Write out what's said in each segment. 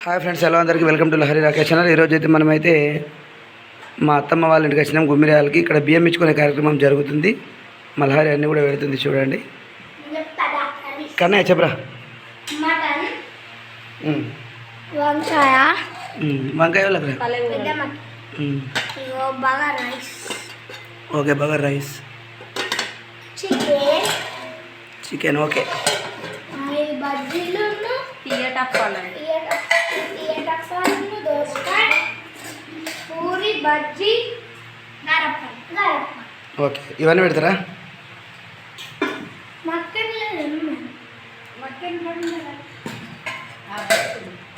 Hi friends ఎలా అందరికీ. Welcome to Lahari Rakesh channel ఈరోజు అయితే మనమైతే మా అత్తమ్మ వాళ్ళ ఇంటికి వచ్చినాం. గుమ్మిరాలకి ఇక్కడ బియ్యం ఇచ్చుకునే కార్యక్రమం జరుగుతుంది. మా లహరి అన్నీ కూడా పెడుతుంది చూడండి. కన్నయ్య చెప్పరా? మటన్ ఉమ్, వంకాయ ఉమ్, వంకాయ ఓకే బాగా రైస్. చికెన్. Chicken okay. బజ్జీలు తీయటప్పాలండి బజ్జీ ఓకే ఇవన్నీ పెడతారా?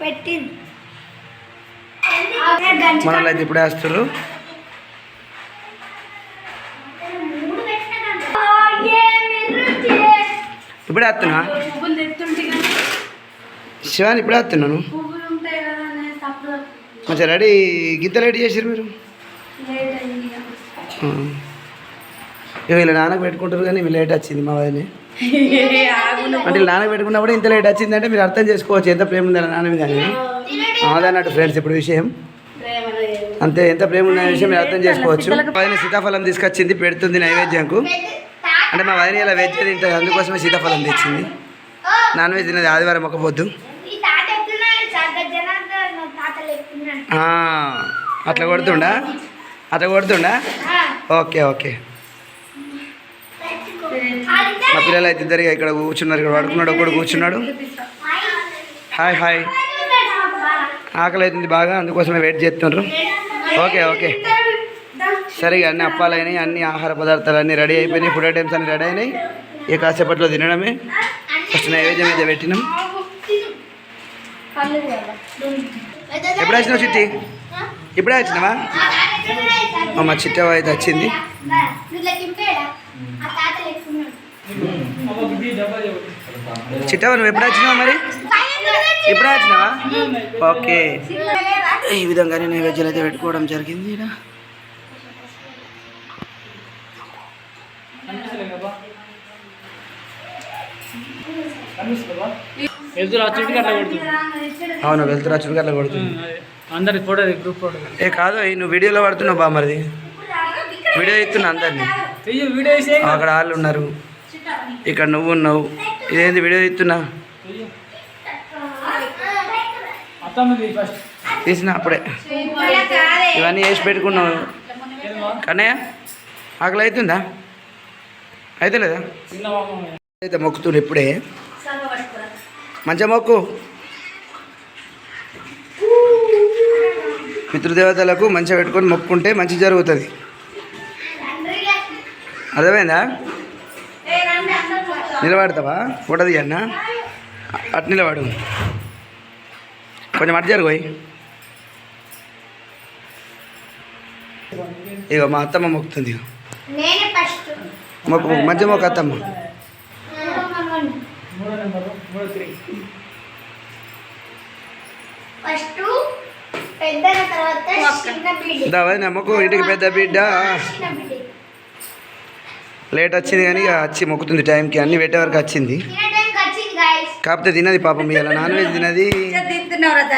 పెట్టింది. మన అయితే ఇప్పుడే వస్తారు ఇప్పుడే వస్తున్నా? శివాని ఇప్పుడే వస్తున్నాను పువ్వులు ఉంటాయి కదా అనేసి అప్పుడు మంచిగా రెడీ గిత్త రెడీ చేసారు మీరు? లేట్ వీళ్ళ నాన్నకు పెట్టుకుంటారు కానీ లేట్ వచ్చింది మా వదిన. అంటే నాన్నకు పెట్టుకున్నప్పుడు ఇంత లేట్ వచ్చిందంటే మీరు అర్థం చేసుకోవచ్చు ఎంత ప్రేమ ఉంది వాళ్ళ నాన్న మీద అని అదన్నట్టు ఫ్రెండ్స్ ఇప్పుడు విషయం. అంతే ఎంత ప్రేమ ఉందనే విషయం మీరు అర్థం చేసుకోవచ్చు. వదిన సీతాఫలం తీసుకొచ్చింది పెడుతుంది నైవేద్యంకు. అంటే మా వదిన ఇలా వెజ్ తింటుంది అందుకోసమే సీతాఫలం తెచ్చింది. నాన్ వెజ్ తిన్నది ఆదివారం ఒక పొద్దు. అట్లా కొడుతుండా? అట్లా కొడుతుండా? Okay okay. మా పిల్లలు అయితే ఇద్దరు ఇక్కడ కూర్చున్నారు ఇక్కడ పడుకున్నాడు ఒకడు కూర్చున్నాడు. Hi hi. ఆకలి అవుతుంది బాగా అందుకోసమే వెయిట్ చేస్తున్నారు ఓకే ఓకే. సరే అన్ని అప్పాలైనాయి అన్ని ఆహార పదార్థాలు అన్నీ రెడీ అయిపోయినాయి ఫుడ్ ఐటమ్స్ అన్ని రెడీ అయినాయి. ఇక కాసేపట్లో తినడమే. ఫస్ట్ నైవేద్యం అయితే పెట్టినాం. ఎప్పుడు వచ్చినావు చిట్టి? ఇప్పుడే వచ్చినావా? మా చిట్టవ అయితే వచ్చింది. చిట్టవ నువ్వు ఎప్పుడు వచ్చినావా మరి? ఇప్పుడే వచ్చినావా? ఓకే. ఈ విధంగానే నైవేద్యాలు అయితే పెట్టుకోవడం జరిగింది ఇక్కడ వెళ్తురు వచ్చి అట్లా కొడుతుంది. అవును వెళ్తురా చురుకట్ల కొడుతుంది. అందరి ఫోటో గ్రూప్ ఫోటో ఏ కాదు ఈ నువ్వు వీడియోలో పడుతున్నావు బా మరిది వీడియో ఇస్తున్నా అందరినీ. వీడియో అక్కడ వాళ్ళు ఉన్నారు. ఇక్కడ నువ్వు ఉన్నావు. ఇదేంది వీడియో ఇస్తున్నా తీసిన అప్పుడే. ఇవన్నీ వేసి పెట్టుకున్నావు. కన్నయ్య ఆకలి అవుతుందా అయితే లేదా అయితే మొక్కుతున్నారు ఇప్పుడే. మంచిగా మొక్కు. పితృదేవతలకు మంచిగా పెట్టుకొని మొక్కుంటే మంచి జరుగుతుంది. అర్థమైందా? నిలబడతావా? ఫోటో తీయన్నా? అటు నిలబడు. కొంచెం అటు జరుగు ఇగో మా అత్తమ్మ మొక్కుతుంది మొక్కు మంచిగా మొక్కు అత్తమ్మ. ఫస్ట్ పెద్ద తర్వాత చిన్న బిడ్డ. దావా మొక్కు ఇంటికి పెద్ద బిడ్డ. చిన్న బిడ్డ. లేట్ వచ్చింది కానీ ఇక వచ్చి మొక్కుతుంది టైంకి. అన్ని పెట్టే వరకు వచ్చింది. కాకపోతే తినది పాపం ఇవాళ నాన్ వెజ్ తినది?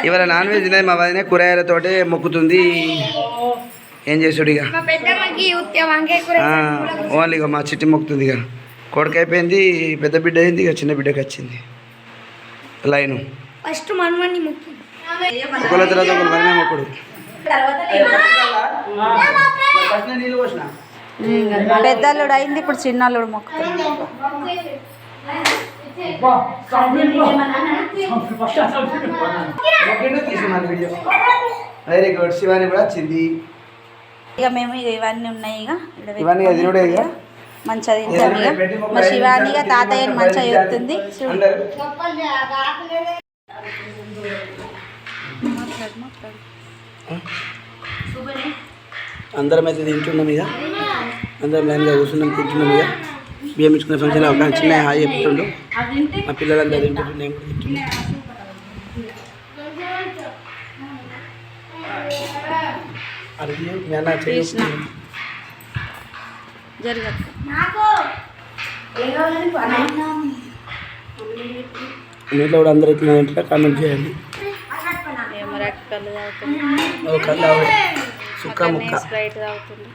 ఇవాళ నాన్ వెజ్ తినది మా వదిన కూరగాయలతోటే మొక్కుతుంది. ఏం చేసుడు ఇక? ఓన్లీ ఇక మా చిట్టి మొక్కుతుంది ఇక. కొడుకు అయిపోయింది పెద్ద బిడ్డ అయింది ఇక చిన్న బిడ్డకి వచ్చింది. లైను. ఫస్ట్ మనమని ముక్కి. ఒకళ్ళ తర్వాత ఒకరు పెద్దల్లుడు అయింది ఇప్పుడు చిన్నల్లుడు గుడ్ శివాని కూడా వచ్చింది. ఇక మేము ఇక ఇవన్నీ ఉన్నాయి ఇక. ఇవన్నీ ఇక మంచిగా తింటాం ఇక. మా శివానిగా తాతయ్యని మంచిగా చెప్తుంది. అందరూ అయితే తింటున్నాం ఇక. అందరం లైన్గా కూర్చున్నాం తింటున్నాం ఇక. బియ్యం ఇచ్చుకునే ఫంక్షన్ ఒక చిన్న హాయ్ చెప్తుండు. మా పిల్లలంతా తింటుండ్రు నేను కూడా తింటున్నా. అది నాకు. మీట్లో కూడా అందరూ ఇట్లా కామెంట్ చేయండి. కళ్ళు తాగుతుంది. సుక్క ముక్క. స్ప్రైట్ తాగుతుంది.